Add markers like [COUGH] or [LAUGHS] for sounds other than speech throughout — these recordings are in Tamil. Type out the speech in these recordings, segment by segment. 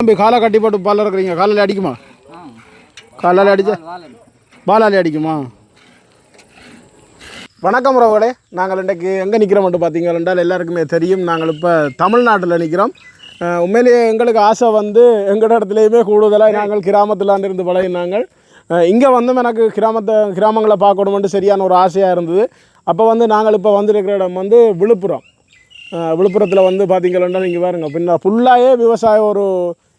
தம்பி காலை கட்டி போட்டு பால் இருக்கிறீங்க காலையில் அடிக்குமா? காலால் அடிச்சா பாலாலே அடிக்குமா? வணக்கம் உறவுகளே. நாங்கள் இன்றைக்கு எங்கே நிற்கிறோம் மட்டும் பார்த்தீங்கன்னா எல்லாருக்குமே தெரியும். நாங்கள் இப்போ தமிழ்நாட்டில் நிற்கிறோம் உண்மையிலேயே எங்களுக்கு ஆசை வந்து எங்கள் இடத்துலையுமே கூடுதலாக நாங்கள் கிராமத்தில் இருந்து பழகினாங்கள் இங்கே வந்தும் எனக்கு கிராமத்தை கிராமங்களை பார்க்கணுமென்ட்டு சரியான ஒரு ஆசையாக இருந்தது. அப்போ வந்து நாங்கள் இப்போ வந்திருக்கிற இடம் வந்து விழுப்புரம். விழுப்புரத்தில் வந்து பார்த்தீங்கன்னா நீங்கள் பாருங்க பின்ன ஃபுல்லாகவே விவசாயம் ஒரு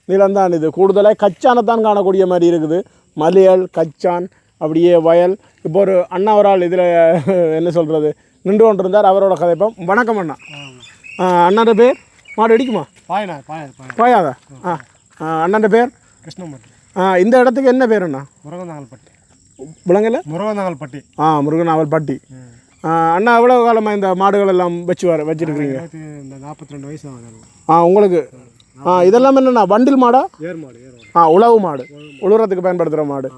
நிலம்தான் இது. கூடுதலாக கச்சானை தான் காணக்கூடிய மாதிரி இருக்குது. மலையல் கச்சான் அப்படியே வயல். இப்போ ஒரு அண்ணா ஒரு ஆள் இதில் [LAUGHS] என்ன சொல்கிறது நின்று கொண்டு இருந்தார் அவரோட கதைப்போம் வணக்கம் அண்ணா. அஹ் அண்ணாண்ட பேர்? மாடு அடிக்குமா பாயண்ணா பாய பாய பாயாதா? ஆ அண்ணாண்ட பேர்? கிருஷ்ணமூர்த்தி. ஆ இந்த இடத்துக்கு என்ன பேர் அண்ணா? முருகந்தாங்கல்பட்டி விலங்கல? முருகந்தாங்கல்பட்டி ஆ முருகன் பட்டி அண்ணா எவ்வளோ காலமாக இந்த மாடுகள் எல்லாம் வச்சு வர வச்சுருக்கிறீங்க இந்த நாற்பத்தி ரெண்டு வயசு ஆ உங்களுக்கு? ஆ இதெல்லாம் என்னண்ணா வண்டில் மாடா? ஏர் ஆ உழவு மாடு. உழுவுறதுக்கு பயன்படுத்துகிற மாடு.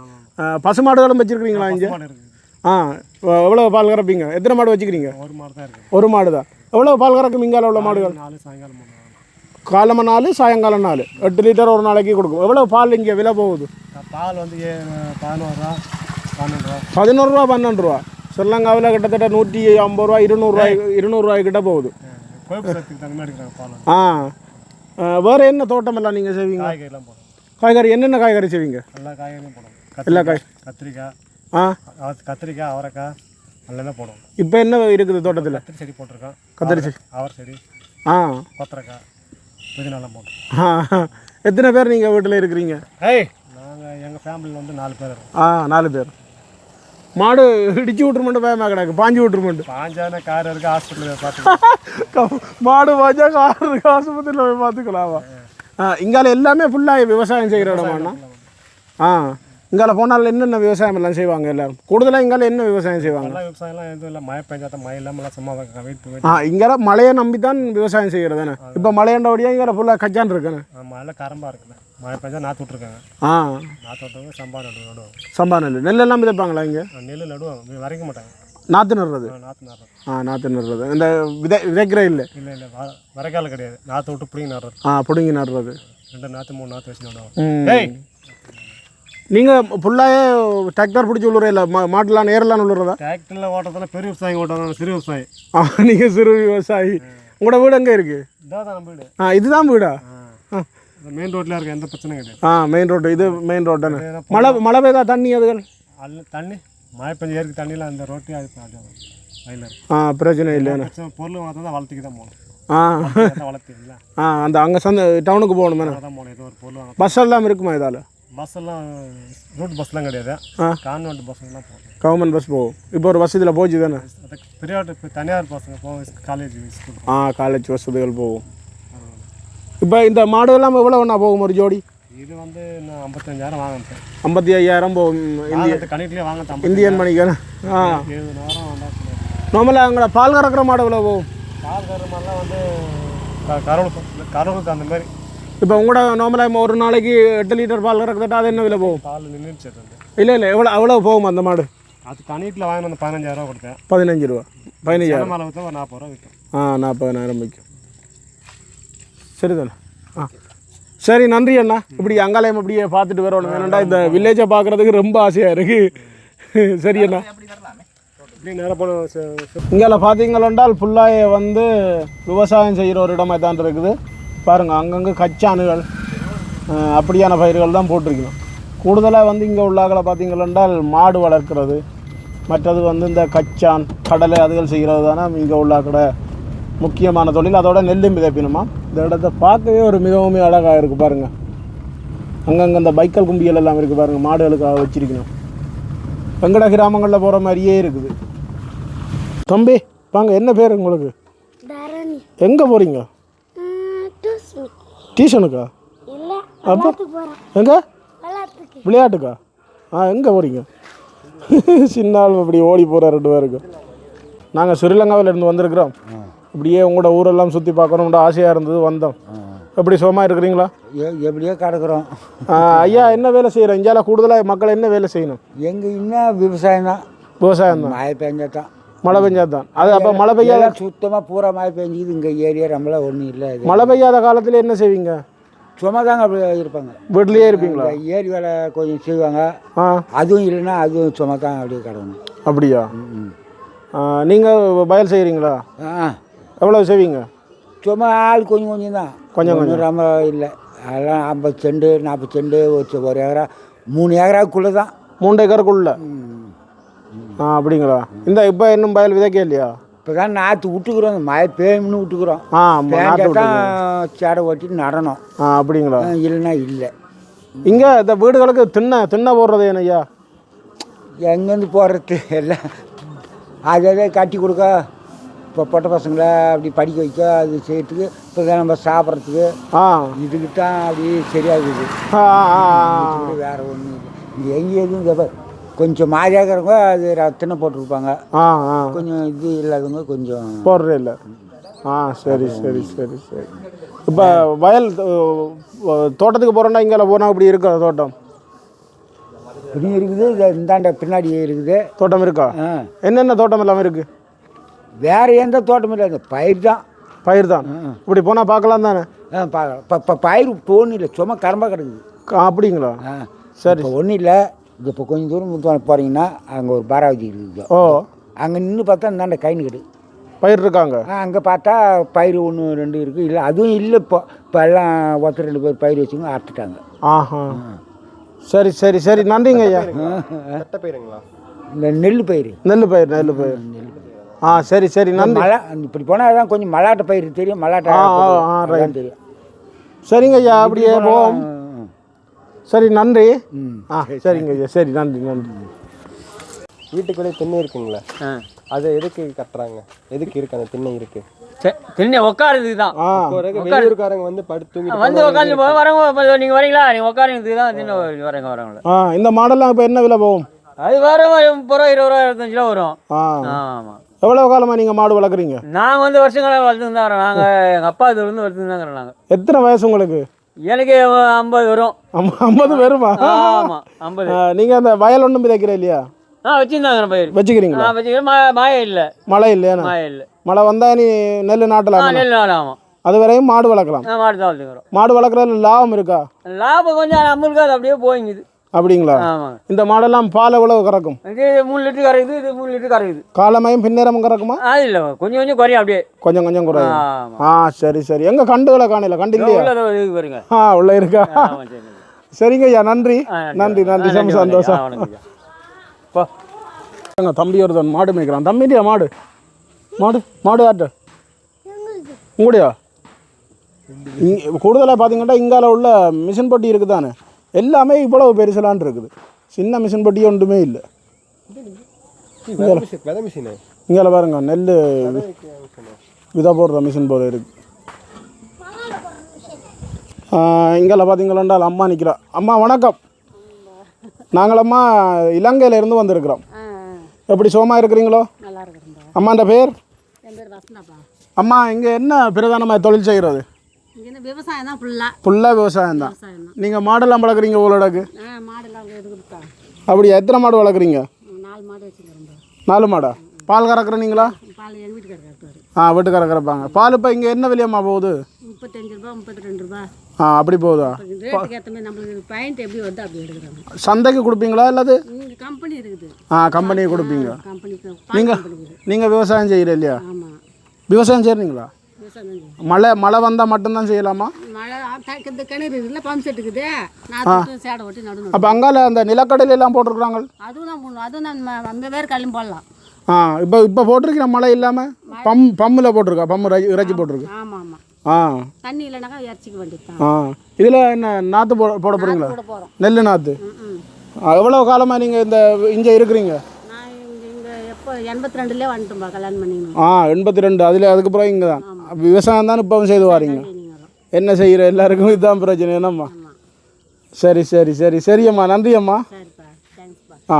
பசு மாடுகளும் வச்சுருக்கிறீங்களா இங்கே? ஆ எவ்வ- எவ்வளோ பால் கறப்பீங்க? எத்தனை மாடு வச்சுக்கிறீங்க? ஒரு மாடு தான் ஒரு மாடு தான். எவ்வளோ பால் கறக்கும் இங்கால உள்ள மாடுகள்? நாலு சாயங்காலம் மூணு நாள். காலம நாலு சாயங்காலம் நாலு. எட்டு லிட்டர் ஒரு நாளைக்கு கொடுக்கும். எவ்வளோ பால் இங்கே விலை போகுது? பால் வந்து ஏ பதினோரு ரூபா பன்னெண்டு ரூபா. பதினோரு ரூபா பன்னெண்டு ரூபா. ஸ்ரீலங்காவில் கிட்டத்தட்ட நூற்றி ஐம்பது ரூபா இருநூறுவாய் இருநூறுவாய் கிட்ட போகுது. ஆ, வேறு என்ன தோட்டம் எல்லாம் நீங்கள் செய்வீங்க? காய்கறிலாம் போடும் காய்கறி என்னென்ன காய்கறி செய்வீங்க? எல்லா காய்கறியும் போடும் எல்லா கத்திரிக்காய் காய் கத்திரிக்காய் ஆ? கத்திரிக்காய் அவரைக்காய் எல்லாமே போடும் இப்போ என்ன இருக்குது தோட்டத்தில்? கத்திரி செடி போட்டிருக்கோம். கத்திரி செடி. அவர் செடி ஆ. கொத்தரைக்காய் புதினாலாம் போடும் ஆ. எத்தனை பேர் நீங்கள் வீட்டில் இருக்கிறீங்க? ஏய் நாங்கள் எங்கள் ஃபேமிலியில் வந்து நாலு பேர் ஆ நாலு பேர். மாடு இடிச்சு விட்டுருமெண்டு பயமா கிடக்கு. பாஞ்சு விட்டுருமெண்டு. பாஞ்சான கார் இருக்குது ஹாஸ்பிட்டலில் பார்த்து மாடு பாஞ்சா கார் இருக்கு ஆஸ்பத்திரியில் போய் பார்த்துக்கலாமா? ஆ இங்கால எல்லாமே ஃபுல்லாக விவசாயம் செய்கிற இடமாண்ணா ஆ இங்கால போனால் என்னென்ன விவசாயம் எல்லாம் செய்வாங்க எல்லாரும் கூடுதலாக இங்கால என்ன விவசாயம் செய்வாங்க? விவசாயம்லாம் எதுவும் இல்லை மழை பெஞ்சாத மழை இல்லாமல் சும்மா ஆ இங்கால மழையை நம்பி தான்? விவசாயம் செய்கிறதானே இப்போ மழையண்டபடியாக இங்கே ஃபுல்லாக கச்சான் இருக்குன்னு மழை கரம்பாக இருக்குல்ல மழை பெஞ்சா நாற்று விட்ருக்காங்க ஆ. நாற்று விட்டவங்க சம்பா நடு நடுவாங்க. சம்பா நெல் நெல்லெல்லாம் விதைப்பாங்களா இங்கே? நெல் நடுவாங்க. வரைக்க மாட்டாங்க. நாற்று நடுறது? நாற்று நடுறது. ஆ நாற்று நடுறது. இந்த விதை விதைக்கிற இல்லை? இல்லை இல்லை. வரைக்கால கிடையாது. நாற்று விட்டு பிடிங்கி நடுறது. ஆ பிடுங்கி நடுறது. ரெண்டு நாற்று மூணு நாற்று வச்சு நடுவாங்க. நீங்கள் ஃபுல்லாகவே டிராக்டர் பிடிச்சி விழுற இல்லை? மா மாட்டெலாம் நேரெலாம் விழுறதா டிராக்டரில் ஓட்டுறதுல பெரிய விவசாயி ஓட்டுறாங்க சிறு விவசாயி. ஆ நீங்கள் சிறு விவசாயி. உங்களோட வீடு எங்கே இருக்குது இதான் வீடு. ஆ இதுதான் வீடா? மெயின் ரோட்டில் இருக்க எந்த பிரச்சனையும் கிடையாது. ஆ மெயின் ரோடு இது மெயின் ரோடு தானே? மழை மழை பெய்தா தண்ணி அதுகள்? அல்ல தண்ணி மழை பெஞ்சு ஏருக்கு தண்ணியில் அந்த ரோட்டே அது வயலில் ஆ பிரச்சனை பிரச்சனை பொருள் தான் வளர்த்துக்கு தான் போகணும். ஆ. வளர்த்தீங்களா ஆ அந்த அங்கே சந்த டவுனுக்கு போகணுமே. தான் போகணும் ஏதோ ஒரு பொருள் பஸ் எல்லாம் இருக்குமா இதால்? பஸ் எல்லாம் ரூட் பஸ்லாம் கிடையாது. கான்வெண்ட் பஸ்ஸுலாம் போகும் கவர்மெண்ட் பஸ் போகும். இப்போ ஒரு இதில் போச்சு தானே? பெரியாட்டு தனியார் பசங்க போகும் காலேஜ் ஸ்கூல் ஆ காலேஜ் வசதிகள் போகும். இப்போ இந்த மாடு எல்லாம் எவ்வளோ ஒன்றா போகும் ஒரு ஜோடி? இது வந்து நான் ஐம்பத்தஞ்சாயிரம் வாங்கினேன் ஐம்பத்தி ஐயாயிரம் போகும் இந்திய கணிட்டிலே வாங்க இந்தியன் மணிக்கான? ஆ. நார்மலாக அங்கே பால் கறக்கிற மாடு எவ்வளோ போகும்? கால் கரு மாதிரிலாம் வந்து கருவலுக்கு கருவலுக்கு அந்த மாதிரி. இப்போ உங்களோட நார்மலாக ஒரு நாளைக்கு எட்டு லிட்டர் பால் கறக்குதட்டா அது என்ன விலை போகும்? பால் நின்றுச்சு இல்லை இல்லை. எவ்வளோ அவ்வளோ போகும் அந்த மாடு? அது கணிட்டில் வாங்கின பதினஞ்சாயிரம் கொடுத்தேன். பதினஞ்சு ரூபா. பதினஞ்சாயிரம். நாற்பது ரூபா விற்கும் ஆ நாற்பதனாயிரம் விற்கும் சரிதானே? ஆ. சரி நன்றி அண்ணா. இப்படி அங்காலயம் அப்படியே பார்த்துட்டு வரணும். ஏன்னாண்டா இந்த வில்லேஜை பார்க்குறதுக்கு ரொம்ப ஆசையாக இருக்குது சரி அண்ணா. இங்கே பார்த்தீங்களென்றால் ஃபுல்லாக வந்து விவசாயம் செய்கிற ஒரு இடமா தான் இருக்குது. பாருங்கள் அங்கங்கே கச்சானுகள் அப்படியான பயிர்கள் தான் போட்டிருக்கணும். கூடுதலாக வந்து இங்கே உள்ளாக்களை பார்த்தீங்களென்றால் மாடு வளர்க்குறது. மற்றது வந்து இந்த கச்சான் கடலை அதுகள் செய்கிறது தானே இங்கே உள்ளாக்கட முக்கியமான தொழில். அதோட நெல்லும் விதைப்பினுமா இந்த இடத்த பார்க்கவே ஒரு மிகவும் அழகாக இருக்குது பாருங்கள் அங்கங்கே இந்த பைக்கல் கும்பியல் எல்லாம் இருக்குது பாருங்கள் மாடுகளுக்காக வச்சிருக்கணும். வெங்கட கிராமங்களில் போகிற மாதிரியே இருக்குது. தம்பி வாங்க என்ன பேர் உங்களுக்கு? தரணி. எங்கே போகிறீங்க டியூஷனுக்கா? போகிறேன் எங்கே? விளையாட்டுக்கு. விளையாட்டுக்கா? ஆ எங்கே போகிறீங்க [LAUGHS] சின்ன ஆள் இப்படி ஓடி போகிற ரெண்டு பேருக்கு. நாங்கள் ஸ்ரீலங்காவில் இருந்து வந்திருக்கிறோம் இப்படியே உங்களோட ஊரெல்லாம் சுற்றி பார்க்கணும்னு ஆசையாக இருந்தது வந்தோம். எப்படி சுகமாக இருக்கிறீங்களா? எப்படியோ கிடக்குறோம். ஐயா என்ன வேலை செய்கிறோம் இந்தியாவில் கூடுதலாக மக்கள் என்ன வேலை செய்யணும்? எங்கள் இன்னும் விவசாயம் தான். விவசாயம் தான். மழை பெஞ்சாதான். மழை பெஞ்சாதான். தான் அது அப்போ மழை பெய்யாத சுத்தமாக பூரா மழை பெஞ்சுது. இங்கே ஏரியா நம்மளாம் ஒன்றும் இல்லை மழை பெய்யாத காலத்தில் என்ன செய்வீங்க? சும்மா தாங்க அப்படி இருப்பாங்க. வீட்லேயே இருப்பீங்களா? ஏரி வேலை கொஞ்சம் செய்வாங்க. அதுவும் இல்லைன்னா அதுவும் சும்மா தான் அப்படியே கிடக்கணும். அப்படியா? நீங்கள் வயல் செய்கிறீங்களா ஆ. எவ்வளோ செய்வீங்க? சும்மா ஆள் கொஞ்சம் கொஞ்சம் தான். கொஞ்சம் ஒன்றும் ரொம்ப இல்லை. அதெல்லாம் ஐம்பது செண்டு நாற்பது செண்டு ஒரு ஒரு ஏக்கரா மூணு ஏக்கராக்குள்ளே தான். மூன்று ஏக்கருக்குள்ள. ஆ அப்படிங்களா? இந்த இப்போ இன்னும் வயல் விதைக்க இல்லையா? இப்போ தான் நாற்று விட்டுக்குறோம் மழை பெய்யும்னு விட்டுக்குறோம். ஆ தான் சேடை ஓட்டிட்டு நடணும். ஆ அப்படிங்களா? இல்லைன்னா இல்லை. இங்கே இந்த வீடுகளுக்கு திண்ணை திண்ணை போடுறது ஏன் ஐயா? எங்கேருந்து போடுறது? எல்லாம் அதை கட்டி கொடுக்க இப்போ பொட்டை பசங்களை அப்படி படிக்க வைக்க அது செய்யறதுக்கு இப்போ நம்ம சாப்பிட்றதுக்கு ஆ. இதுக்கு தான் அப்படி சரியாகுது. இது வேற ஒன்றும் இல்லை. இங்கே எங்கே எதுவும் இந்த கொஞ்சம் மாதிரியாக இருக்கிறவங்க அது ரத்தின போட்டிருப்பாங்க. ஆ ஆ. கொஞ்சம் இது இல்லாதவங்க கொஞ்சம் போடுறே இல்லை. ஆ சரி சரி சரி சரி. இப்போ வயல் தோட்டத்துக்கு போகிறோன்னா இங்கே போனால் இப்படி இருக்கா தோட்டம்? இப்படி இருக்குது இந்த இந்தாண்ட பின்னாடி இருக்குது. தோட்டம் இருக்கா? என்னென்ன தோட்டம் எல்லாம் இருக்குது வேற எந்த தோட்டமும் இல்லை. இந்த பயிர் தான். பயிர் தான். ஆ. இப்படி போனால் பார்க்கலாம் தானே? ஆ பார்க்கலாம் இப்போ இப்போ பயிர் ஒன்றும் இல்லை. சும்மா கரம்பா கிடக்குது. க- அப்படிங்களா? ஆ. சரி. இப்போ ஒன்றும் இல்லை. இப்போ கொஞ்சம் தூரம் போகிறீங்கன்னா அங்கே ஒரு பாராவதி இருக்குது ஓ. அங்கே நின்று பார்த்தா இந்தாண்ட கைனுக்கடு பயிர் இருக்காங்க? அங்கே பார்த்தா பயிர் ஒன்று ரெண்டு இருக்குது இல்லை அதுவும் இல்லை இப்போ. இப்போ எல்லாம் ஒருத்தர் ரெண்டு பேர் பயிர் வச்சுங்க அறுத்துட்டாங்க. ஆஹா. சரி சரி சரி. நன்றிங்க ஐயா கட்ட பயிருங்களா? இந்த நெல் பயிர். நெல் பயிர் நெல் பயிர். ஆ சரி சரி நன்றி. மழை இப்படி போனால் தான் கொஞ்சம் மலாட்ட பயிர் தெரியும் மலாட்டை ஆ, அதான் தெரியும். சரிங்க ஐயா அப்படியே போவோம். சரி நன்றி. ம் ஆ சரிங்க ஐயா சரி நன்றி நன்றி. வீட்டுக்குள்ளே திண்ணை இருக்குங்களா? அது எதுக்கு கட்டுறாங்க? எதுக்கு இருக்கு அந்த திண்ணை இருக்கு? திண்ணை உட்காருறதுக்கு தான். வெளியூர்காரங்க வந்து படுத்து தூங்கிட்டு வந்து உட்காந்து வரவங்க இப்போ நீங்கள் வரீங்களா? நீங்கள் உட்காருங்கிறதுக்கு தான் திண்ணை வரங்க வரவங்கள ஆ இந்த மாடல்லாம் இப்போ என்ன விலை போகும்? அது வர முப்பது ரூபா இருபது ரூபா இருபத்தஞ்சு ரூபா வரும். ஆ. ஆமாம் எவ்வளோ காலமாக நீங்கள் மாடு வளர்க்குறீங்க? நாங்கள் வந்து வருஷங்களாக வளர்த்துன்னு தான் வரோம் நாங்கள் எங்கள் அப்பா இதுலேருந்து வளர்த்துன்னு தான் நாங்கள் எத்தனை வயசு உங்களுக்கு? எனக்கு ஐம்பது வரும். ஐம்ப- ஐம்பது பேருமா ஆமாம் ஐம்பது. நீங்கள் அந்த வயல் ஒன்றும் விதைக்கிற இல்லையா? ஆ வச்சுருந்தாங்க பயிர் வச்சுக்கிறீங்களா? ஆ வச்சுக்கிறேன் மா மாய இல்லை. மழை இல்லையாண்ணா மாய இல்லை. மழை வந்தால் நீ நெல் நாட்டலாம்? நெல் ஆமாம் அது வரையும் மாடு வளர்க்கலாம். மாடு தான் வளர்த்துக்கிறோம். மாடு வளர்க்குறதுல லாபம் இருக்கா? லாபம் கொஞ்சம் நம்மளுக்கு அது அப்படியே போயிங்குது. அப்படிங்களா? இந்த மாடெல்லாம் பால் எவ்வளவு கறக்கும்? இது மூணு லிட்டர் கரையுது இது மூணு லிட்டர் கரையுது காலமையும் பின்னேரமும் கறக்குமா? அது இல்லை கொஞ்சம் கொஞ்சம் குறையும் அப்படியே. கொஞ்சம் கொஞ்சம் குறையும். ஆ சரி சரி. எங்க கண்டுகளை காணல? கண்டு இல்லையா ஆ உள்ள இருக்கா? சரிங்க ஐயா நன்றி. ஆ, நன்றி நன்றி ஆ, ரொம்ப சந்தோஷம். ஆ, தம்பி ஒருத்தன் மாடு மேய்க்கிறான். தம்பி இல்லையா மாடு. மாடு மாடு ஆட்டு உங்களுடையா? கூடுதலாக பார்த்தீங்கன்னா இங்கால உள்ள மிஷின் பட்டி இருக்குதானே? எல்லாமே இவ்வளவு பெருசலான் இருக்குது. சின்ன மிஷின் பட்டி ஒன்றுமே இல்லை. இங்கால பாருங்க நெல் விதை போடுற மிஷின் போல இருக்கு. இங்கால பார்த்தீங்களா அம்மா நிற்கிறா அம்மா வணக்கம். நாங்களம்மா இலங்கையில இருந்து வந்திருக்கிறோம். எப்படி சுகமா இருக்கிறீங்களோ? அம்மாண்ட பேர்? அம்மா இங்கே என்ன பிரதானமாக தொழில் செய்கிறது இங்கே விவசாயம் தான் ஃபுல்லாக ஃபுல்லாக விவசாயம் தான். நீங்கள் மாடெல்லாம் வளர்க்குறீங்க உங்களோடக்கு அப்படியா? எத்தனை மாடு வளர்க்குறீங்க? நாலு மாடு நாலு மாடா? பால் கறக்குறீங்களா? பால் எங்கள் வீட்டுக்காரர் கட்டுவார் ஆ வீட்டுக்கார கறப்பாங்க பால் இப்போ இங்கே என்ன விலையம்மா போகுது? முப்பத்தஞ்சு ரூபா முப்பத்தி ரெண்டு ரூபா. ஆ அப்படி போகுதா? ரேட்டுக்கு ஏற்ற மாதிரி நம்மளுக்கு பாயிண்ட் எப்படி வருதோ அப்படி எடுக்கிறாங்க. சந்தைக்கு கொடுப்பீங்களா இல்லாது? கம்பெனி இருக்குது. ஆ கம்பெனி கொடுப்பீங்க. கம்பெனிக்கு நீங்கள் நீங்கள் விவசாயம் செய்கிற இல்லையா? ஆமாம் விவசாயம் செய்கிறீங்களா. மழை மழை வந்தால் மட்டும்தான் செய்யலாமா? மழை இந்த கிணறு இருக்குல்ல பம்ப் செட் இருக்குது. நான் சேடை ஓட்டி நடுணும் அப்போ அங்கால அந்த நிலக்கடலை எல்லாம் போட்டிருக்கிறாங்க அதுவும் தான் போடணும். அதுவும் நம்ம நம்ம வேறு கல்லும் போடலாம். ஆ இப்போ இப்போ போட்டிருக்கிற மழை இல்லாமல் பம் பம்மில் போட்டிருக்கா? பம்மு இறைச்சி போட்டிருக்கு. ஆமாம் ஆமாம் ஆ. தண்ணி இல்லைனாக்கா இறச்சிக்க வேண்டியது ஆ. இதில் என்ன நாற்று போ போட போகிறீங்களா நெல் நாற்று எவ்வளோ காலமாக நீங்கள் இந்த இங்கே இருக்கிறீங்க நான் இங்கே இங்கே எப்போ எண்பத்தி ரெண்டுலேயே வந்துட்டோம்பா கல்யாணம் பண்ணிக்கணும். ஆ எண்பத்தி ரெண்டு அதில் அதுக்கப்புறம் இங்கே தான் விவசாயம் தான் இப்போவும் செய்து வாரீங்க? என்ன செய்கிற எல்லாருக்கும் இதுதான் பிரச்சனை. என்னம்மா? சரி சரி சரி. சரியம்மா. நன்றி அம்மா சரிப்பா தேங்க்ஸ்ப்பா ஆ.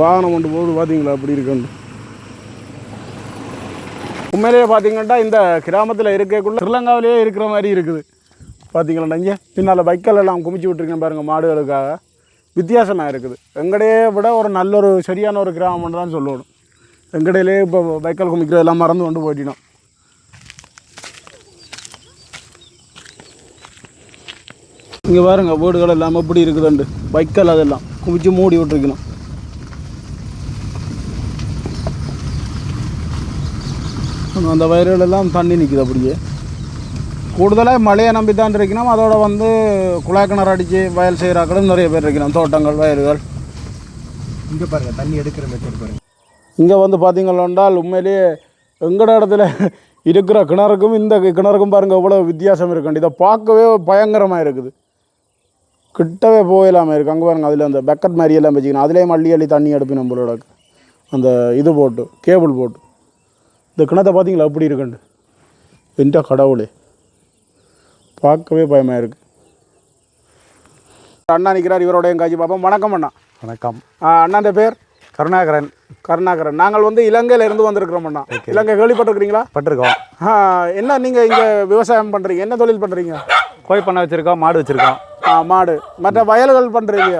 வாகனம் கொண்டு போகுது. பார்த்தீங்களா அப்படி இருக்குன்னு. உண்மையிலேயே பார்த்தீங்கன்னா இந்த கிராமத்தில் இருக்கக்குள்ள ஸ்ரீலங்காவிலேயே இருக்கிற மாதிரி இருக்குது. பார்த்தீங்களா இங்கே பின்னால் பைக்கல் எல்லாம் குமிச்சு விட்டுருக்கேன் பாருங்கள் மாடுகளுக்காக. வித்தியாசமாக இருக்குது எங்கடையே விட ஒரு நல்ல ஒரு சரியான ஒரு கிராமம்னு தான் சொல்லணும். எங்கடையிலே இப்போ வைக்கல் குமிக்கிறதெல்லாம் மறந்து கொண்டு போயிட்டோம் இங்கே பாருங்க வீடுகள் எல்லாம் எப்படி இருக்குதுண்டு. வைக்கல் அதெல்லாம் குமிச்சு மூடி விட்டுருக்கணும். அந்த வயல்களெல்லாம் தண்ணி நிற்குது அப்படியே. கூடுதலாக மழையை நம்பி தான் இருக்கணும் அதோட வந்து குழாய் கிணறு அடித்து வயல் செய்கிறாக்களும் நிறைய பேர் இருக்கணும் தோட்டங்கள் வயல்கள். இங்க பாருங்க தண்ணி எடுக்கிற மெத்தட் பாருங்க. இங்கே வந்து பார்த்தீங்களென்றால் உண்மையிலேயே எங்கட இடத்துல இருக்கிற கிணறுக்கும் இந்த கிணறுக்கும் பாருங்க எவ்வளோ வித்தியாசம் இருக்குண்டு. இதை பார்க்கவே பயங்கரமாக இருக்குது. கிட்டவே போயிடாமல் இருக்குது அங்கே பாருங்க அதில் அந்த பெக்கெட் மாதிரி எல்லாம் வச்சுக்கணும் அதிலே மல்லி அள்ளி தண்ணி எடுப்பி நம்மளோட அந்த இது போட்டு கேபிள் போட்டு. இந்த கிணத்தை பார்த்தீங்களா எப்படி இருக்குண்டு? எந்த கடவுளே. பார்க்கவே பயமாக இருக்குது அண்ணா நிற்கிறார் இவரோட எங்காட்சி பார்ப்போம் வணக்கம் அண்ணா. வணக்கம். ஆ, அண்ணாண்ட பேர்? கருணாகரன். கருணாகரன். நாங்கள் வந்து இலங்கையில இருந்து வந்திருக்கிறோம் அண்ணா. இலங்கை கேள்விப்பட்டிருக்கிறீங்களா? பட்டிருக்கோம். ஆ, என்ன நீங்கள் இங்கே விவசாயம் பண்ணுறீங்க என்ன தொழில் பண்ணுறீங்க கோழி பண்ணை வச்சுருக்கோம் மாடு வச்சுருக்கோம். ஆ மாடு. மற்ற வயல்கள் பண்ணுறீங்க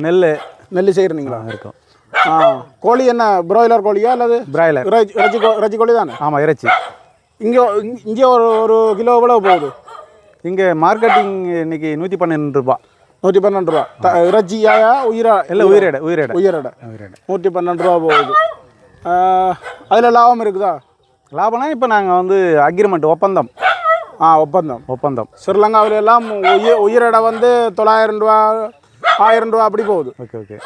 நெல் நெல் செய்கிறீங்களா இருக்கும். ஆ கோழி என்ன பிராய்லர் கோழியா அல்லது பிராய்லர் இறைச்சி இறைச்சி கோ- இறைச்சி கோழி தானே ஆமாம் இறைச்சி. இங்கே இங்கே ஒரு ஒரு கிலோ எவ்வளோ போகுது? இங்கே மார்க்கெட்டிங் இன்னைக்கு நூற்றி பன்னெண்டு ரூபா. நூற்றி பன்னெண்டு ரூபா. த இறைச்சியா உயிரா? இல்லை உயிரிட உயிரிட. உயிரிட. உயிரிட. நூற்றி பன்னெண்டு ரூபா போகுது. அதில் லாபம் இருக்குதா? லாபம்னா இப்போ நாங்கள் வந்து அக்ரிமெண்ட் ஒப்பந்தம். ஆ ஒப்பந்தம். ஒப்பந்தம். ஸ்ரீலங்காவில எல்லாம் உயிர் உயிரிடை வந்து தொள்ளாயிரம் ரூபா ஆயிரம் ரூபா அப்படி போகுது. Okay okay.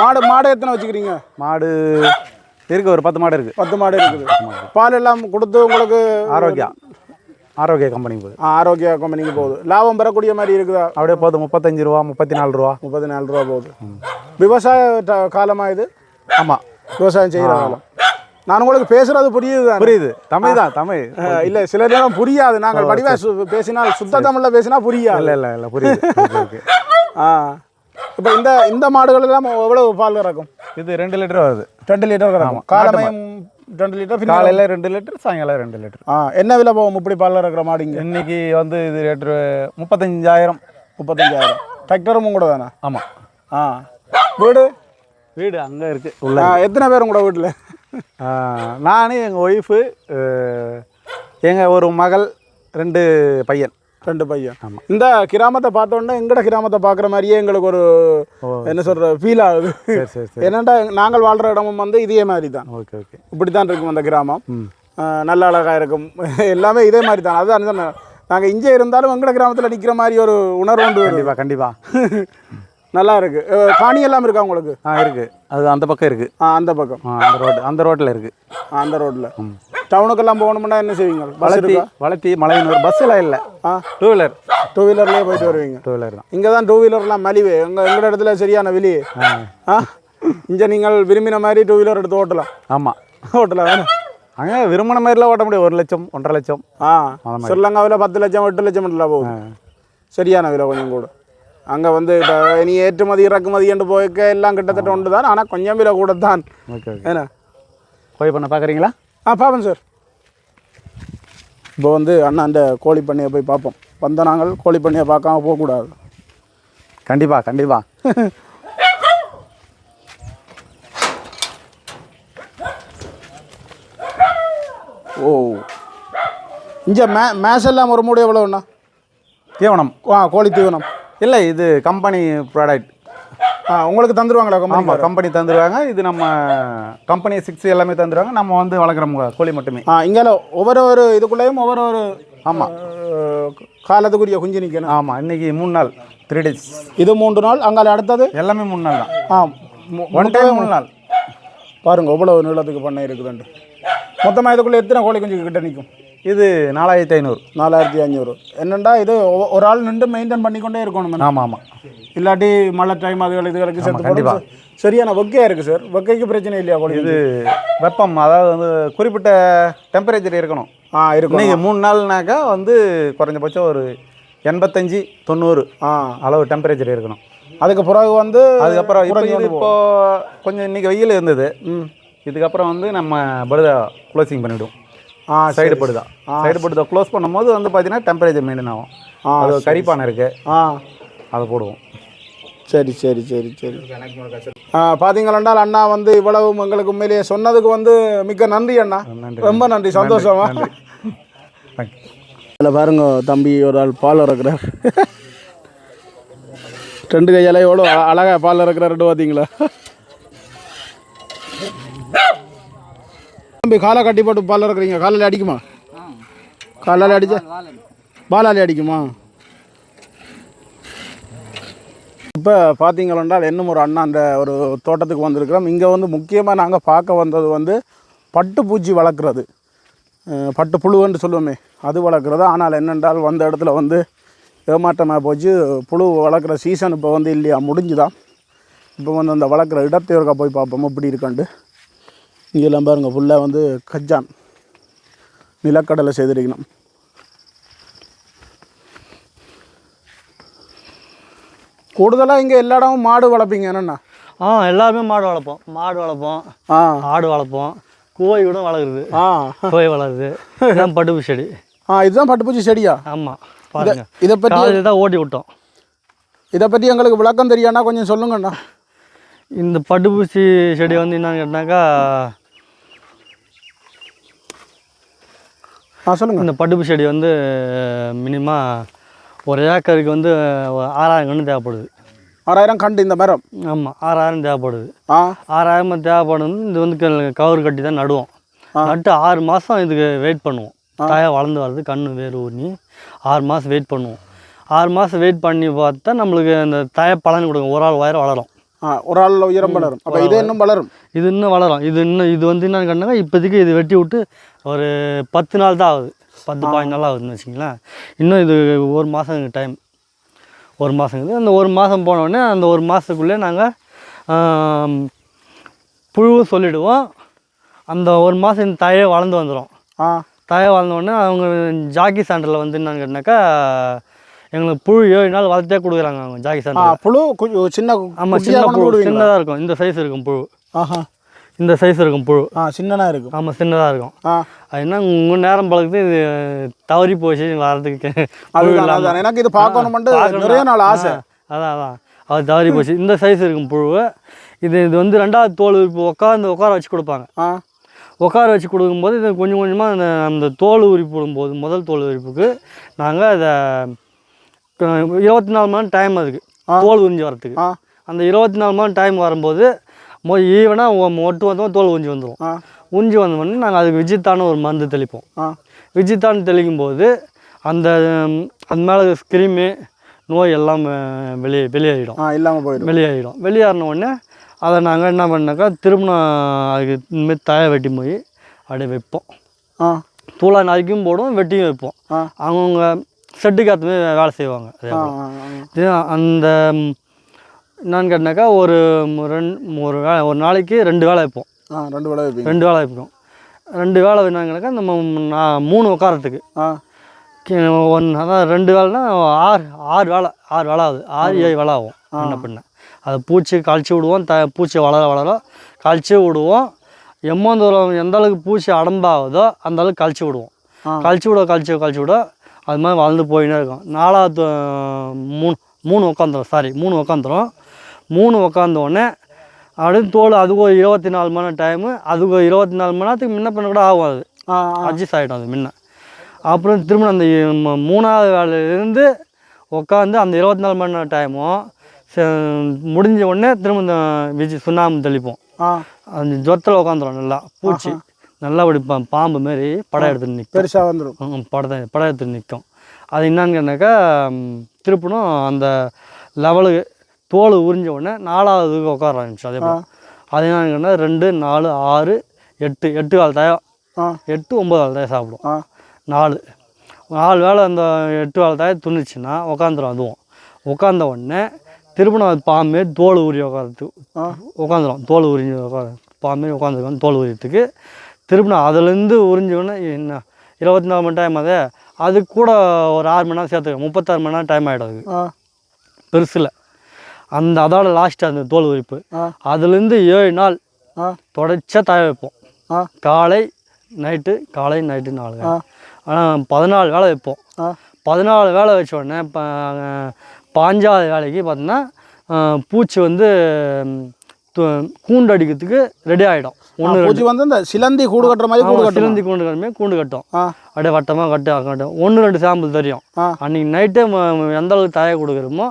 மாடு மாடு எத்தனை வச்சுக்கிறீங்க? மாடு இருக்கு ஒரு பத்து மாடு இருக்குது. பத்து மாடு இருக்குது பால் எல்லாம் கொடுத்து உங்களுக்கு ஆரோக்கியா ஆரோக்கிய கம்பெனி போகுது. ஆரோக்கிய கம்பெனிக்கு போகுது. லாபம் பெறக்கூடிய மாதிரி இருக்குதா? அப்படியே போகுது. முப்பத்தஞ்சு ரூபா முப்பத்தி நாலு ரூபா. முப்பத்தி நாலு ரூபா போகுது. விவசாய ட- காலமா இது? ஆமாம் விவசாயம் செய்கிற காலம். நான் உங்களுக்கு பேசுறது புரியுது புரியுது. தமிழ் தான் தமிழ். இல்லை சில நேரம் புரியாது. நாங்கள் வடிவா பேசினால் சுத்த தமிழில் பேசினா புரியாது. இல்லை இல்லை இல்லை புரியுது. ஆ. இப்போ இந்த இந்த மாடுகள் எல்லாம் எவ்வளவு பால் கறக்கும்? இது ரெண்டு லிட்டர் வருது. ரெண்டு லிட்டர் கறக்கும். காலமையும் ரெண்டு லிட்டர் காலையில் ரெண்டு லிட்டர் சாயங்காலம் ரெண்டு லிட்டர். ஆ என்ன விலை போகும் இப்படி பால் இருக்கிற மாடு இங்கே இன்னைக்கு வந்து இது ரேட்டு முப்பத்தஞ்சாயிரம். முப்பத்தஞ்சாயிரம். டிராக்டரும் கூட தானே ஆமாம் ஆ. வீடு? வீடு அங்கே இருக்குது உள்ள. எத்தனை பேர் உங்களோட வீட்டில் நான் எங்கள் ஒய்ஃபு எங்கள் ஒரு மகள் ரெண்டு பையன். ரெண்டு பையன். இந்த கிராமத்தை பார்த்தோன்னே எங்கட கிராமத்தை பார்க்குற மாதிரியே எங்களுக்கு ஒரு என்ன சொல்கிற ஃபீல் ஆகுது. என்னண்டா நாங்கள் வாழ்கிற இடமும் வந்து இதே மாதிரி தான். Okay okay. இப்படி தான் இருக்கும் அந்த கிராமம். நல்ல அழகாக இருக்கும். [LAUGHS] எல்லாமே இதே மாதிரி தான். அதுதான் நாங்கள் இங்கே இருந்தாலும் எங்கட கிராமத்தில் நிற்கிற மாதிரி ஒரு உணர்வு உண்டு. கண்டிப்பாக கண்டிப்பாக [LAUGHS] நல்லா இருக்கு. காணி எல்லாம் இருக்கா உங்களுக்கு? ஆ இருக்குது அது அந்த பக்கம் இருக்குது ஆ அந்த பக்கம். அந்த ரோடு அந்த ரோட்டில் இருக்குது ஆ, அந்த ரோட்டில். டவுனுக்கெல்லாம் போகணும்னா என்ன செய்வீங்க? வளர்த்தி வளர்த்தி மலையனூர் பஸ்ஸில் இல்லை. ஆ. டூ வீலர் டூ வீலர்லேயே போயிட்டு வருவீங்க. டூ வீலர் தான். இங்கே தான் டூ வீலர்லாம் மலிவு. எங்கள் எங்களோட இடத்துல சரியான வெளியே. ஆ. இங்கே நீங்கள் விரும்பின மாதிரி டூ வீலர் எடுத்து ஓட்டலாம். ஆமாம் ஓட்டலாம் வேணும் அங்கே விரும்பின மாதிரிலாம் ஓட்ட முடியும் ஒரு லட்சம் ஒன்றரை லட்சம். ஆ. ஸ்ரீலங்காவில் பத்து லட்சம் எட்டு லட்சம் மட்டும் போகுது. சரியான விலை கொஞ்சம் கூட. அங்கே வந்து இப்போ நீ ஏற்றுமதி இறக்குமதி என்று போய்க்க எல்லாம் கிட்டத்தட்ட ஒன்று தான் ஆனால் கொஞ்சம் விலை கூட தான் ஏன்னா கோழி பண்ண பார்க்குறீங்களா ஆ பார்ப்போம் சார். இப்போ வந்து அண்ணா அந்த கோழி பண்ணையை போய் பார்ப்போம். வந்த நாங்கள் கோழி பண்ணையை பார்க்காம போகக்கூடாது. கண்டிப்பாக கண்டிப்பாக ஓ. இங்கே மே மேஸ் எல்லாம் ஒரு மூடு எவ்வளோண்ணா தீவனம். ஆ கோழி தீவனம். இல்லை இது கம்பெனி ப்ராடக்ட் உங்களுக்கு தந்துருவாங்களா ஆமாம் கம்பெனி தந்துடுவாங்க இது நம்ம கம்பெனி சிக்ஸ் எல்லாமே தந்துடுவாங்க நம்ம வந்து வளர்க்குறோம் கோழி மட்டுமே. ஆ இங்கே ஒவ்வொரு ஒரு இதுக்குள்ளேயும் ஒவ்வொரு ஒரு ஆமாம் காலத்துக்குரிய குஞ்சு நிற்கணும் ஆமாம் இன்னைக்கு மூணு நாள் த்ரீ டேஸ் இது மூன்று நாள் அங்கால அடுத்தது? எல்லாமே மூணு நாள் தான். ஆ ஒன் டைம் மூணு நாள். பாருங்க எவ்வளோ நீளத்துக்கு பண்ணை இருக்குதுண்டு மொத்தமாக இதுக்குள்ளே எத்தனை கோழி குஞ்சு கிட்ட நிற்கும் இது நாலாயிரத்தி ஐநூறு. நாலாயிரத்தி அஞ்சூறு என்னண்டா இது? ஒரு ஆள் நின்று மெயின்டைன் பண்ணிக்கொண்டே இருக்கணும் ஆமாம் ஆமாம் இல்லாட்டி மழை டைம் அதுகள் இதுகளுக்கு சேர்த்து கண்டிப்பா. போடும். சரியான வெக்கையா இருக்கு சார் வெக்கைக்கு பிரச்சனை இல்லையா கோழி இது வெப்பம் அதாவது வந்து குறிப்பிட்ட டெம்பரேச்சர் இருக்கணும். ஆ இருக்கும் இன்னைக்கு மூணு நாள்னாக்கா வந்து குறைஞ்சபட்சம் ஒரு எண்பத்தஞ்சு தொண்ணூறு ஆ. அளவு டெம்பரேச்சர் இருக்கணும். அதுக்கு பிறகு வந்து அதுக்கப்புறம் இப்போ இப்போ கொஞ்சம் இன்னைக்கு வெயில் இருந்தது. ம். இதுக்கப்புறம் வந்து நம்ம படுதா க்ளோசிங் பண்ணிவிடுவோம் சைடு படுதா சைடு படுதா க்ளோஸ் பண்ணும்போது வந்து பார்த்தீங்கன்னா டெம்பரேச்சர் மெயின்டைன் ஆகும். ஆ, அது ஒரு கரிப்பானை இருக்குது ஆ. அதை போடுவோம். சரி சரி சரி சரி. ஆ பார்த்தீங்களாண்டால் அண்ணா வந்து இவ்வளவு எங்களுக்கு உண்மையிலேயே சொன்னதுக்கு வந்து மிக்க நன்றி அண்ணா. நன்றி. ரொம்ப நன்றி. சந்தோஷமா? இதில் பாருங்க தம்பி ஒரு ஆள் பால் இறக்குறார். ரெண்டு கையால எவ்வளோ அ- அழகா பால் இருக்கிற ரெண்டு பார்த்தீங்களா தம்பி காலை கட்டி போட்டு பால் இருக்கிறீங்க காலையில் அடிக்குமா? காலால் அடிச்சா பாலாலே அடிக்குமா? இப்போ பார்த்தீங்களா இன்னும் ஒரு அண்ணா அந்த ஒரு தோட்டத்துக்கு வந்திருக்கிறோம். இங்கே வந்து முக்கியமாக நாங்கள் பார்க்க வந்தது வந்து பட்டுப்பூச்சி வளர்க்குறது. பட்டு புழுன்னு சொல்லுவோமே அது வளர்க்குறது. ஆனால் என்னென்றால் வந்த இடத்துல வந்து ஏமாற்றமாக போச்சு. புழு வளர்க்குற சீசன் இப்போ வந்து இல்லையா முடிஞ்சுதான். இப்போ வந்து அந்த வளர்க்குற இடத்தை ஒருக்கா போய் பார்ப்போம். இப்படி இருக்காண்டு இங்கெல்லாம் பாருங்கள் ஃபுல்லாக வந்து கஜான். நிலக்கடலை செய்திருக்கணும். கூடுதலாக இங்கே எல்லா இடமும் மாடு வளர்ப்பீங்க என்னென்னா? ஆ எல்லாருமே மாடு வளர்ப்போம். மாடு வளர்ப்போம். ஆ. ஆடு வளர்ப்போம். கோழி கூட வளருது. ஆ. கோழி வளருது. இதுதான் பட்டுப்பு செடி. ஆ இதுதான் பட்டுப்பூச்சி செடியா? ஆமாம் பாருங்க. இதை பற்றி தான் ஓட்டி விட்டோம். இதை பற்றி எங்களுக்கு விளக்கம் தெரியாண்ணா கொஞ்சம் சொல்லுங்கண்ணா. இந்த பட்டுப்பூச்சி செடி வந்து என்னன்னு கேட்டாக்கா சொல்லுங்கள் இந்த பட்டுப்பூச்சி செடி வந்து மினிமம் ஒரு ஏக்கருக்கு வந்து ஆறாயிரம் கன்று தேவைப்படுது. ஆறாயிரம் கண்டு இந்த மரம்? ஆமாம் ஆறாயிரம் தேவைப்படுது. ஆ. ஆறாயிரம் தேவைப்படும் இது வந்து கவுரு கட்டி தான் நடுவோம். நட்டு ஆறு மாதம் இதுக்கு வெயிட் பண்ணுவோம். தாயை வளர்ந்து வர்றது கண்ணு வேறு ஊனி ஆறு மாதம் வெயிட் பண்ணுவோம். ஆறு மாதம் வெயிட் பண்ணி பார்த்தா நம்மளுக்கு அந்த தாயை பலன் கொடுக்கும் ஒரு ஆள் உயரம் வளரும். ஒரு ஆள் உயரம் வளரும் அப்போ இது இன்னும் வளரும் இது இன்னும் வளரும் இது இன்னும் இது வந்து என்னன்னு கண்டாங்க இப்போதைக்கு இது வெட்டி விட்டு ஒரு பத்து நாள் தான் ஆகுது பத்து பதினஞ்சு நாள் ஆகுதுன்னு வச்சுங்களேன் இன்னும் இது ஒரு மாதம் டைம் ஒரு மாதங்குது அந்த ஒரு மாதம் போனோடனே அந்த ஒரு மாதத்துக்குள்ளே நாங்கள் புழு சொல்லிவிடுவோம் அந்த ஒரு மாதம் இந்த தாயே வளர்ந்து வந்துடும் ஆ தாயை வளர்ந்த உடனே அவங்க ஜாக்கி சாண்டரில் வந்து என்னன்னு கேட்டாக்கா எங்களுக்கு புழு ஏழு நாள் வளர்த்தே கொடுக்குறாங்க அவங்க ஜாக்கி சாண்டர் புழு சின்ன ஆமாம் சின்ன புழு? சின்னதாக இருக்கும். இந்த சைஸ் இருக்கும் புழு. ஆஹா. இந்த சைஸ் இருக்கும் புழு. ஆ சின்னனா இருக்கும். ஆமாம் சின்னதாக இருக்கும். அது என்ன உங்கள் நேரம் பழகுது இது தவறி போச்சு வரதுக்கு அதுதான் எனக்கு இது பார்க்கணுமெண்டு பார்க்கணும். நிறைய நாள் ஆசை. அதான் அதான். அது தவறி போச்சு. இந்த சைஸ் இருக்கும் புழு இது இது வந்து ரெண்டாவது தோல் உரிப்பு. உட்காந்து உட்கார வச்சு கொடுப்பாங்க. உட்கார வச்சு கொடுக்கும்போது இது கொஞ்சம் கொஞ்சமாக அந்த அந்த தோல் உரிப்பு விடும்போது முதல் தோல் உரிப்புக்கு நாங்கள் அதை இருபத்தி நாலு மணி நேரம் டைம் அதுக்கு. தோல் உறிஞ்சி வரத்துக்கு அந்த இருபத்தி நாலு மணி நேரம் டைம் வரும்போது மொ ஈவனாக ஒட்டு வந்தோம் தோல் உறிஞ்சி வந்துடும் உறிஞ்சி வந்த உடனே நாங்கள் அதுக்கு விஜித்தான ஒரு மருந்து தெளிப்போம். விஜித்தான் தெளிக்கும் போது அந்த அது மேலே கிருமி நோய் எல்லாம் வெளியே வெளியேறிடும். இல்லாமல் போயிடும். வெளியேறிடும். வெளியேறின உடனே அதை நாங்கள் என்ன பண்ணாக்கா திரும்ப அதுக்கு இனிமேல் தயை வெட்டி போய் அப்படியே வைப்போம். தூளா நறுக்கியும் போடுவோம் வெட்டியும் வைப்போம். அவங்கவுங்க ஏற்ற மாதிரி வேலை செய்வாங்க அந்த என்னன்னு கேட்டினாக்கா ஒரு ரெண்டு ஒரு வேலை ஒரு நாளைக்கு ரெண்டு வேலை வைப்போம். ரெண்டு விலை வைப்பீங்க. ரெண்டு வேலை வைப்போம். ரெண்டு வேலை என்னங்கனாக்கா நம்ம நான் மூணு உட்காரத்துக்கு. ஆ. ஒன் அதான் ரெண்டு வேலைனா ஆறு ஆறு வேலை ஆறு வேலை ஆகுது. ஆறு ஏழு வேலை ஆகும் என்ன பண்ண அதை பூச்சி கழிச்சு விடுவோம் த பூச்சி வளர வளர. கழிச்சு விடுவோம். எம்மோ தூரம் எந்த அளவுக்கு பூச்சி அடம்பாகுதோ அந்த அளவுக்கு கழிச்சு விடுவோம். கழிச்சு விட கழிச்சு கழிச்சு விட அது மாதிரி வளர்ந்து போயினே இருக்கும். நாலாவது மூணு மூணு உட்காந்துரும் சாரி மூணு உட்காந்துரும் மூணு உட்காந்த உடனே அப்படியே தோல் அதுக்கு ஒரு இருபத்தி நாலு மணி நேரம் டைமு அதுக்கு ஒரு இருபத்தி நாலு மணி நேரத்துக்கு முன்ன பண்ண கூட ஆகும் அது. அட்ஜஸ்ட் ஆகிடும் அது முன்ன. அப்புறம் திரும்ப அந்த மூணாவது வேலையிலேருந்து உட்காந்து அந்த இருபத்தி நாலு மணி நேரம் டைமும் முடிஞ்ச உடனே திரும்ப இந்த விஜி சுண்ணாம்பு தெளிப்போம். அந்த ஜொத்தில் உட்காந்துரும் நல்லா. பூச்சி. நல்லா அப்படி பா பாம்பு மாரி படம் எடுத்துட்டு நிற்கும் பெருசாக வந்துடும் படத்தை படம் எடுத்துட்டு நிற்கும் அது என்னன்னு கேட்டாக்கா திருப்பணும் அந்த லெவலுக்கு தோல் உறிஞ்ச உடனே நாலாவதுக்கு உட்கார ஆரம்பிச்சு அதே போல். அது என்னன்னு கேட்டால் ரெண்டு நாலு ஆறு எட்டு எட்டு கால் தயம் எட்டு ஒம்பது வேலை தாயம் சாப்பிடும். நாலு. நாலு வேளை அந்த எட்டு வேலை தாயம் துணிச்சுன்னா உட்காந்துரும் அதுவும். உட்காந்த உடனே திரும்ப அது பாம்பே தோல் உரி உட்காரத்துக்கு. உட்காந்துரும் தோல் உரிஞ்சு உட்கார பாம்பே உட்காந்துருக்கோம் தோல் உரியத்துக்கு. திரும்ப அதுலேருந்து உறிஞ்ச உடனே என்ன இருபத்தி நாலு மணி டைம் அது அதுக்கு கூட ஒரு ஆறு மணி நேரம் சேர்த்துக்க முப்பத்தாறு மணி நேரம் டைம் ஆகிடும் ஆ. பெருசில். அந்த அதோட லாஸ்ட் அந்த தோல் உரிப்பு. அதுலேருந்து ஏழு நாள் ஆ. தொடர்ச்சியாக தாய வைப்போம். ஆ. காலை நைட்டு காலை நைட்டு நாலு. ஆனால் பதினாலு வேலை வைப்போம். பதினாலு வேலை வச்ச உடனே இப்போ பாஞ்சாவது வேலைக்கு பார்த்தீங்கன்னா அஹ், பூச்சி வந்து கூண்டு அடிக்கிறதுக்கு ரெடி ஆகிடும் ஒன்று பூச்சி வந்து இந்த சிலந்தி கூடு கட்டுற மாதிரி கூடு கட்டும்? சிலந்தி கூண்டு கட்டுமே கூண்டு கட்டும். அப்படியே வட்டமாக கட்டு கட்டும். ஒன்று ரெண்டு சாம்பிள் தெரியும். அன்றைக்கி நைட்டே எந்த அளவுக்கு தய கொடுக்குறோமோ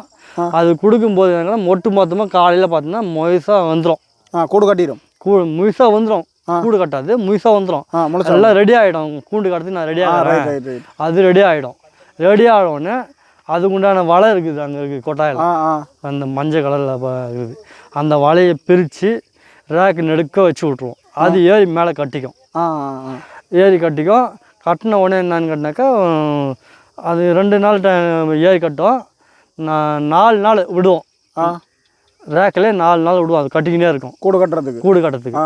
அது கொடுக்கும்போது என்னன்னா மொட்டு மொத்தமாக காலையில் பார்த்தீங்கன்னா முயசாக வந்துடும் கூடு கட்டிடும். கூ முயசாக வந்துடும் கூடு கட்டாது முயசாக வந்துடும் எல்லாம் ரெடி ஆகிடும் கூண்டு கட்டுறதுக்கு நான் ரெடி ஆ ஆகிறேன். ரைட் ரைட் ரைட் அது ரெடி ஆகிடும் ரெடி ஆகிடோடனே அதுக்கு உண்டான வலை இருக்குது அங்கே இருக்குது கொட்டாயில். அந்த மஞ்சள் கலரில் இருக்குது. அந்த வலையை பிரித்து ரேக்கு நெடுக்க வச்சு விட்ருவோம் அது ஏறி மேலே கட்டிக்கும். ஏறி கட்டிக்கும். கட்டின உடனே என்னன்னு கேட்டினாக்கா அது ரெண்டு நாள் ஏறி கட்டும் நான் நாலு நாள் விடுவோம். ரேக்கில் நாலு நாள் விடுவோம். அது கட்டிக்கினே இருக்கும். கூடு கட்டுறதுக்கு. கூடு கட்டுறதுக்கு.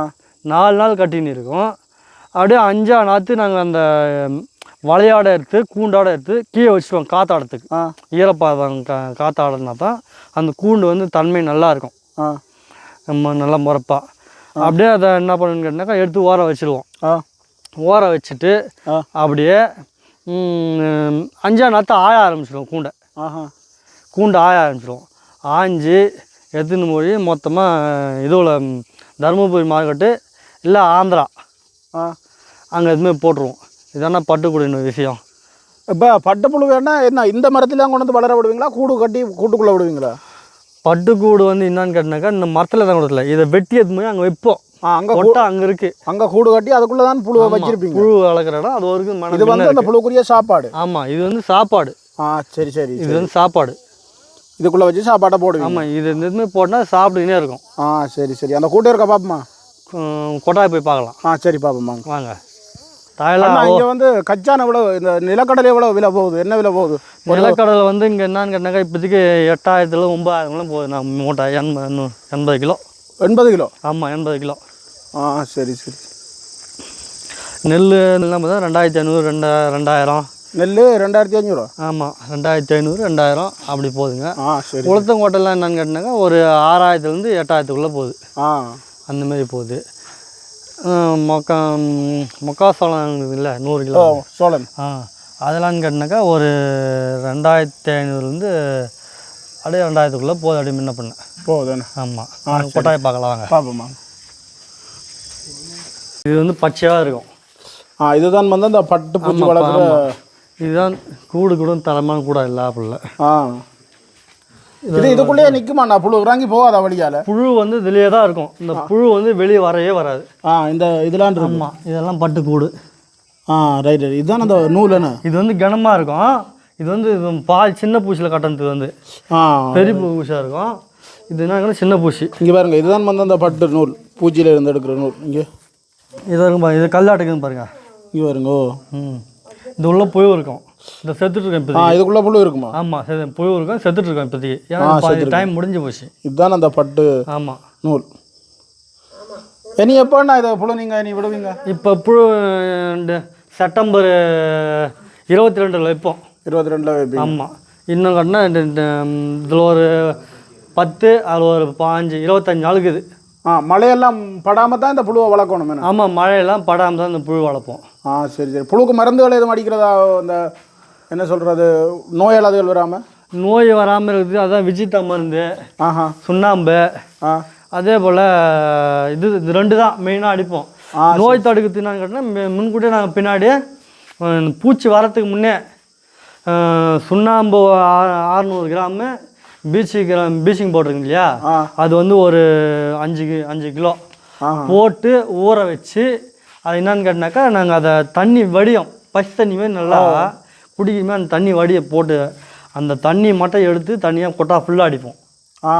நாலு நாள் கட்டின்னு இருக்கும். அப்படியே அஞ்சா நாற்று நாங்கள் அந்த வளையாட எடுத்து கூண்டாட எடுத்து கீழே வச்சுருவோம் காத்தாடத்துக்கு. ஈரப்பாதம் கா காத்தாடினா தான் அந்த கூண்டு வந்து தன்மை நல்லா இருக்கும். ஆ நம்ம நல்லா முறப்பா. அப்படியே அதை என்ன பண்ணுன்னு கேட்டினாக்கா எடுத்து ஓர வச்சுருவோம். ஆ. ஓர வச்சுட்டு. அப்படியே ம், அஞ்சா நாற்று ஆய ஆரம்பிச்சிடுவோம் கூண்டை. கூண்டு ஆய ஆரம்பிச்சிடுவோம் ஆஞ்சு எடுத்துன்னு போய் மொத்தமாக இதுவில் தருமபுரி மார்க்கெட்டு இல்லை ஆந்திரா. ஆ. அங்கே எதுவுமே போட்டுருவோம். இதான பட்டுக்குடின விஷயம். இப்போ பட்டுப்புழு வேணா என்ன? இந்த மரத்துலாம் கொண்டு வந்து வளர விடுவீங்களா? கூடு கட்டி கூட்டுக்குள்ளே விடுவீங்களா? பட்டுக்கூடு வந்து என்னன்னு கேட்டினாக்கா இந்த மரத்தில் தான் கொடுத்துல இதை வெட்டி எடுத்து அங்கே வைப்போம். அங்கே கொட்டை அங்கே இருக்குது அங்கே கூடு கட்டி அதுக்குள்ளே தான் புழுவை வச்சிருப்பீங்க. புழு வளர்க்குற இடம் அது வரைக்கும் மன இது வந்து அந்த புழுக்குரிய சாப்பாடு. ஆமாம் இது வந்து சாப்பாடு. ஆ சரி சரி இது வந்து சாப்பாடு. இதுக்குள்ளே வச்சு சாப்பாட்டை போடுவீங்க. ஆமாம் இது எதுவுமே போட்டால் சாப்பிட்டுக்கினே இருக்கும். ஆ சரி சரி. அந்த கூட்டம் இருக்கா பாப்போமா? உம், கொட்டாய் போய் பார்க்கலாம். ஆ சரி பாப்போமாங்க வாங்க. அண்ணா இங்கே வந்து கச்சான் எவ்வளோ இந்த நிலக்கடலை எவ்வளோ விலை போகுது? என்ன விலை போகுது? நிலக்கடலை வந்து இங்கே என்னன்னு கேட்டாக்கா இப்போதைக்கு எட்டாயிரத்துல ஒம்பதாயிரம்லாம் போகுது நான் மூட்டை எண்பது எண்பது கிலோ. எண்பது கிலோ? ஆமாம் எண்பது கிலோ. ஆ சரி சரி. நெல் எல்லாம் பார்த்தா ரெண்டாயிரத்தி ஐநூறு ரெண்டா ரெண்டாயிரம். நெல் ரெண்டாயிரத்தி அஞ்சூறுவா ஆமாம் ரெண்டாயிரத்தி ஐநூறு ரெண்டாயிரம் அப்படி போகுதுங்க. ஆ சரி குளத்தங்கோட்டெல்லாம் என்னன்னு கேட்டினாக்கா ஒரு ஆறாயிரத்துலேருந்து எட்டாயிரத்துக்குள்ளே போகுது. ஆ. அந்த மாதிரி போகுது. மொக்கா ம், மொக்காசோளம் இருக்குது இல்லை நூறு கிலோ. சோழன் ஆ அதெல்லாம் கேட்டினாக்கா ஒரு ரெண்டாயிரத்தி ஐநூறுலேருந்து அப்படியே ரெண்டாயிரத்துக்குள்ளே போகுது அப்படியே முன்ன பண்ண போகுதுண்ணே ஆமாம் கொட்டாய் பார்க்கலாம் வாங்க. பாப்போமா இது வந்து பச்சையாக இருக்கும். ஆ இதுதான் வந்து அந்த பட்டு பூச்சி வளர்க்குற. இதுதான் கூடு கூட தரமான கூட இல்லை அப்படில்ல ஆ. இது இதுக்குள்ளேயே நிற்குமாண்ணா புழு இறங்கி போகாதா வழியால்? புழு வந்து இதுலேயே தான் இருக்கும். இந்த புழு வந்து வெளியே வரவே வராது. ஆ இந்த இதெல்லாம் இருக்கும். இதெல்லாம் பட்டு கூடு ஆ ரைட் ரைட் இதுதான் அந்த நூலுன்னு இது வந்து கனமாக இருக்கும். இது வந்து பால் சின்ன பூச்சியில் கட்டுறது வந்து. ஆ. பெரிய பூச்சியாக இருக்கும். இது என்ன சின்ன பூச்சி. இங்கே பாருங்க இதுதான் வந்து அந்த பட்டு நூல். பூச்சியில் இருந்து எடுக்கிற நூல். இங்கே. இது இருக்கும் பாருங்க இது கல்லாட்டுக்குன்னு பாருங்க. இங்கே பாருங்க. ஓ ம். இது உள்ள புழு இருக்கும். இந்த செத்துட்டு இருக்கேன் ஆ இதுக்குள்ளே புழு இருக்குமா? ஆமாம் செத்து புழு இருக்கும் செத்துட்டு இருக்கேன் இப்போதைக்கு? ஏன்னா டைம் முடிஞ்சு போச்சு இதுதான் அந்த பட்டு ஆமாம் நூல். இனி எப்போண்ணா இதை புழு நீங்கள் இனி விடுவீங்க? இப்போ புழு செப்டம்பர் இருபத்தி ரெண்டில் வைப்போம். இருபத்தி ரெண்டில் வைப்பீங்க. ஆமாம் இன்னும் கட்டினா இதில் ஒரு பத்து அதில் ஒரு பாஞ்சு இருபத்தஞ்சு நாளுக்கு இது ஆ மழையெல்லாம் படாமல் தான் இந்த புழுவை வளர்க்கணும் ஆமாம் மழையெல்லாம் படாமல் தான் இந்த புழு வளர்ப்போம். ஆ சரி சரி. புழுக்கு மருந்துகள் எதுவும் அடிக்கிறதா இந்த என்ன சொல்கிறது நோயாளிகள் வராமல் நோய் வராமல் இருக்குது. அதான் விஜித்தா மருந்து ஆஹா. சுண்ணாம்பு அதே போல் இது இது ரெண்டு தான் மெயினாக அடிப்போம். நோய் தடுக்கிறதுக்கு என்னன்னு கேட்டால் முன்கூட்டியே நாங்கள் பின்னாடி பூச்சி வரத்துக்கு முன்னே சுண்ணாம்பு ஆ- அறுநூறு கிராமு பீச்சிங் கிராம் பீச்சிங் போட்டிருங்க இல்லையா. அது வந்து ஒரு அஞ்சு கி- அஞ்சு கிலோ. போட்டு ஊற வச்சு அது என்னன்னு கேட்டினாக்கா நாங்கள் அதை தண்ணி வடியும். பச்சை தண்ணி மாதிரி நல்லா குடிக்குமே அந்த தண்ணி வடியை போட்டு அந்த தண்ணி மட்டும் எடுத்து தனியாக கொட்டா ஃபுல்லாக அடிப்போம். ஆ.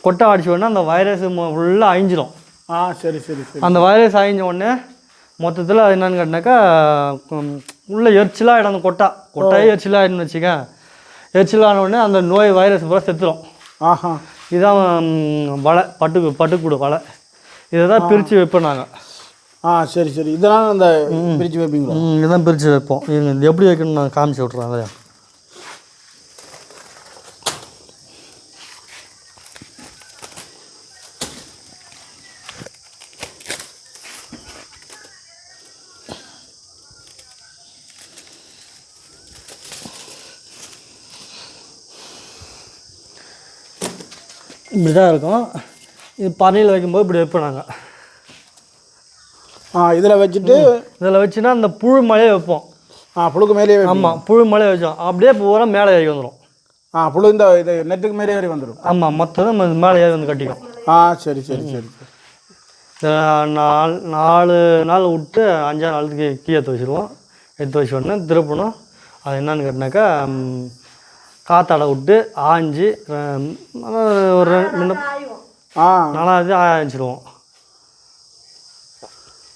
கொட்டை அடிச்ச உடனே அந்த வைரஸ் ஃபுல்லாக அழிஞ்சிரும். ஆ சரி சரி சரி. அந்த வைரஸ் அழிஞ்ச உடனே மொத்தத்தில் அது என்னன்னு கேட்டினாக்கா உள்ள எரிச்சலாக ஆகிடும் அந்த கொட்டா. கொட்டாயே எரிச்சலாக ஆகிடும்னு வச்சுக்க எரிச்சலான உடனே அந்த நோய் வைரஸ் பூரா செத்துரும். ஆஹா. இதுதான் வலை பட்டு பட்டுக்கூடு வலை. இதை தான் பிரித்து வைப்போம் நாங்கள் ஆ சரி சரி. இதெல்லாம் அந்த பிரித்து வைப்பீங்களா? இதுதான் பிரித்து வைப்போம். இது இது எப்படி வைக்கணும்னு நான் காமிச்சு விட்றேன் அதை. இப்படி தான் இருக்கும். இது பனையில் வைக்கும்போது இப்படி வைப்போம் நாங்கள் இதில் வச்சுட்டு இதில் வச்சுன்னா அந்த புழு மலையை வைப்போம். ஆ புழுக்கு மேலேயே ஆமாம் புழு மலையை வச்சோம். அப்படியே பூரா மேலே ஏறி வந்துடும் ஆ புழு இந்த இது நெட்டுக்கு மாரி ஏறி வந்துடும் ஆமாம் மொத்தம் மேலே ஏறி வந்து கட்டிக்கும். ஆ சரி சரி சரி சரி. நாலு நாலு நாள் விட்டு அஞ்சாறு நாளுக்கு கீ எடுத்து வச்சுருவோம். எடுத்து வச்ச உடனே திருப்பணும். அது என்னன்னு கேட்டினாக்கா காத்தாட விட்டு ஆஞ்சு ஒரு ரெண்டு ஆ. நாலாவது ஆரம்பிச்சிடுவோம்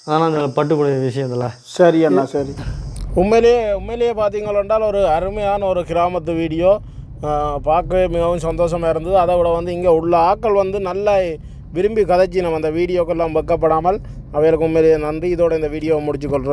அதனால் அந்த பட்டுக்கூடிய விஷயத்தில் சரி அண்ணா சரி. உண்மையிலேயே உண்மையிலேயே பார்த்தீங்களென்றால் ஒரு அருமையான ஒரு கிராமத்து வீடியோ. பார்க்கவே மிகவும் சந்தோஷமாக இருந்தது. அதை விட வந்து இங்கே உள்ள ஆட்கள் வந்து நல்லா விரும்பி கதைச்சி நம்ம அந்த வீடியோக்கெல்லாம் வெக்கப்படாமல் அவைகளுக்கு உண்மையிலேயே நன்றி. இதோட இந்த வீடியோவை முடிச்சுக்கொள்கிறோம்